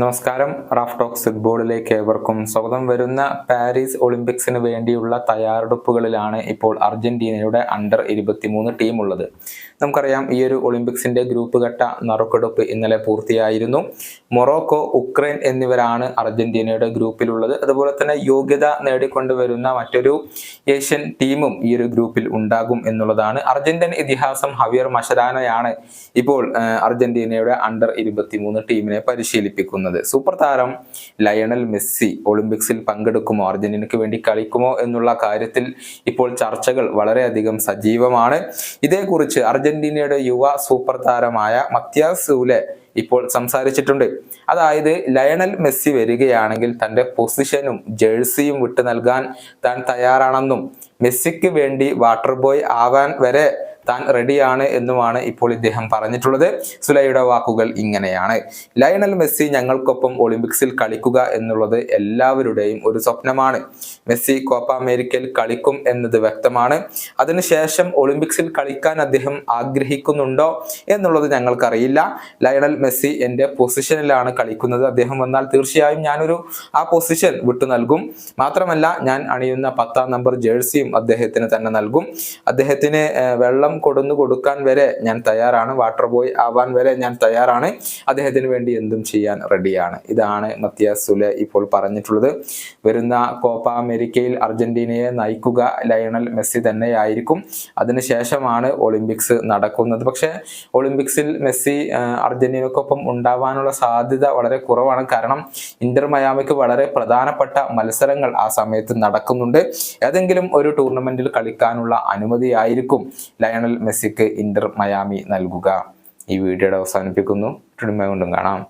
നമസ്കാരം. Raf talks ഫുട്ബോളിലേക്ക് ഏവർക്കും സ്വാഗതം. വരുന്ന പാരീസ് ഒളിമ്പിക്സിന് വേണ്ടിയുള്ള തയ്യാറെടുപ്പുകളിലാണ് ഇപ്പോൾ അർജന്റീനയുടെ അണ്ടർ ഇരുപത്തിമൂന്ന് ഉള്ളത്. നമുക്കറിയാം ഈ ഒരു ഒളിമ്പിക്സിന്റെ ഗ്രൂപ്പ് ഘട്ട നറുക്കെടുപ്പ് ഇന്നലെ പൂർത്തിയായിരുന്നു. മൊറോക്കോ ഉക്രൈൻ എന്നിവരാണ് അർജന്റീനയുടെ ഗ്രൂപ്പിലുള്ളത്. അതുപോലെ തന്നെ യോഗ്യത നേടിക്കൊണ്ടുവരുന്ന മറ്റൊരു ഏഷ്യൻ ടീമും ഈ ഒരു ഗ്രൂപ്പിൽ ഉണ്ടാകും എന്നുള്ളതാണ് അർജന്റീൻ ഇതിഹാസം ഹവിയർ മഷരാനയാണ് ഇപ്പോൾ അർജന്റീനയുടെ അണ്ടർ ഇരുപത്തിമൂന്ന് ടീമിനെ പരിശീലിപ്പിക്കുന്നത്. സൂപ്പർ താരം ലയണൽ മെസ്സി ഒളിമ്പിക്സിൽ പങ്കെടുക്കുമോ? അർജന്റീനയ്ക്ക് വേണ്ടി കളിക്കുമോ എന്നുള്ള കാര്യത്തിൽ ഇപ്പോൾ ചർച്ചകൾ വളരെയധികം സജീവമാണ്. ഇതേക്കുറിച്ച് അർജന്റീനയുടെ യുവ സൂപ്പർ താരമായ മത്യാസ് സൂലെ ഇപ്പോൾ സംസാരിച്ചിട്ടുണ്ട്. അതായത് ലയണൽ മെസ്സി വരികയാണെങ്കിൽ തന്റെ പൊസിഷനും ജേഴ്സിയും വിട്ടു നൽകാൻ താൻ തയ്യാറാണെന്നും മെസ്സിക്ക് വേണ്ടി വാട്ടർ ബോയ് ആവാൻ വരെ താൻ റെഡിയാണ് എന്നുമാണ് ഇപ്പോൾ ഇദ്ദേഹം പറഞ്ഞിട്ടുള്ളത്. സുലൈയുടെ വാക്കുകൾ ഇങ്ങനെയാണ്. ലയണൽ മെസ്സി ഞങ്ങൾക്കൊപ്പം ഒളിമ്പിക്സിൽ കളിക്കുക എന്നുള്ളത് എല്ലാവരുടെയും ഒരു സ്വപ്നമാണ്. മെസ്സി കോപ്പ അമേരിക്കയിൽ കളിക്കും എന്നത് വ്യക്തമാണ്. അതിനുശേഷം ഒളിമ്പിക്സിൽ കളിക്കാൻ അദ്ദേഹം ആഗ്രഹിക്കുന്നുണ്ടോ എന്നുള്ളത് ഞങ്ങൾക്കറിയില്ല. ലയണൽ മെസ്സി എന്റെ പൊസിഷനിലാണ് കളിക്കുന്നത്. അദ്ദേഹം വന്നാൽ തീർച്ചയായും ഞാനൊരു ആ പൊസിഷൻ വിട്ടു നൽകും. മാത്രമല്ല ഞാൻ അണിയുന്ന പത്താം നമ്പർ ജേഴ്സിയും അദ്ദേഹത്തിന് തന്നെ നൽകും. അദ്ദേഹത്തിന് ഏർ, വെള്ളം കൊടുന്നു കൊടുക്കാൻ വരെ ഞാൻ തയ്യാറാണ്. വാട്ടർ ബോയ് ആവാൻ വരെ ഞാൻ തയ്യാറാണ്. അദ്ദേഹത്തിന് വേണ്ടി എന്തും ചെയ്യാൻ റെഡിയാണ് ഇതാണ് മത്തിയാസ് സുലെ ഇപ്പോൾ പറഞ്ഞിട്ടുള്ളത്. വരുന്ന കോപ്പ അമേരിക്കയിൽ അർജന്റീനയെ നയിക്കുക ലയണൽ മെസ്സി തന്നെയായിരിക്കും. അതിനുശേഷമാണ് ഒളിമ്പിക്സ് നടക്കുന്നത്. പക്ഷേ ഒളിമ്പിക്സിൽ മെസ്സി അർജന്റീനക്കൊപ്പം ഉണ്ടാവാനുള്ള സാധ്യത വളരെ കുറവാണ്. കാരണം ഇന്റർ മയാമിക്ക് വളരെ പ്രധാനപ്പെട്ട മത്സരങ്ങൾ ആ സമയത്ത് നടക്കുന്നുണ്ട്. ഏതെങ്കിലും ഒരു ടൂർണമെന്റിൽ കളിക്കാനുള്ള അനുമതിയായിരിക്കും ലയണൽ മെസ്സിക്ക് ഇന്റർ മയാമി നൽകുക. ഈ വീഡിയോയുടെ അവസാനിപ്പിക്കുന്നു. കൊണ്ടും കാണാം.